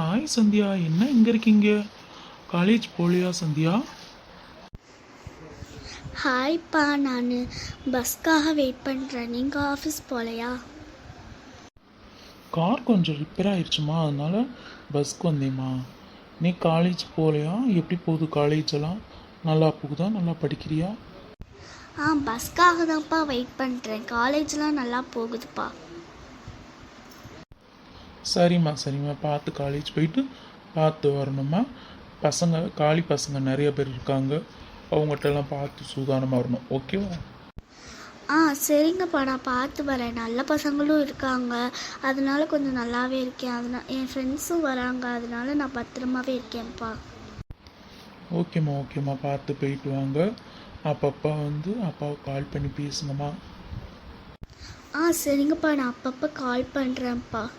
Hi Sandhya என்ன இங்கே இருக்கீங்க? காலேஜ் போகலையா சந்தியா ஹாய்ப்பா நான் பஸ்க்காக வெயிட் பண்ணுறேன் நீங்கள் ஆஃபீஸ் போகலையா கார் கொஞ்சம் ரிப்பேர் ஆயிடுச்சுமா அதனால பஸ்க்கு வந்தேம்மா. நீ காலேஜ் போகலையா எப்படி போகுது காலேஜ் எல்லாம்? நல்லா போகுதா? நல்லா படிக்கிறியா? ஆ பஸ்க்காக தான்ப்பா வெயிட் பண்ணுறேன் காலேஜ்லாம் நல்லா போகுதுப்பா. சரிம்மா சரிம்மா. பார்த்து காலேஜ் போயிட்டு பார்த்து வரணும்மா. பசங்க காலி பசங்க நிறைய பேர் இருக்காங்க. அவங்ககிட்டலாம் பார்த்து சூதானமாக வரணும். ஓகேவா ஆ சரிங்கப்பா. நான் பார்த்து வரேன். நல்ல பசங்களும் இருக்காங்க. அதனால கொஞ்சம் நல்லாவே இருக்கேன். அதனால் என் ஃப்ரெண்ட்ஸும் வராங்க. அதனால நான் பத்திரமாவே இருக்கேன்ப்பா. ஓகேம்மா ஓகேம்மா பார்த்து போயிட்டு வாங்க. அப்பப்போ வந்து அப்பாவுக்கு கால் பண்ணி பேசுங்கம்மா. ஆ சரிங்கப்பா. நான் அப்பப்போ கால் பண்ணுறேன்ப்பா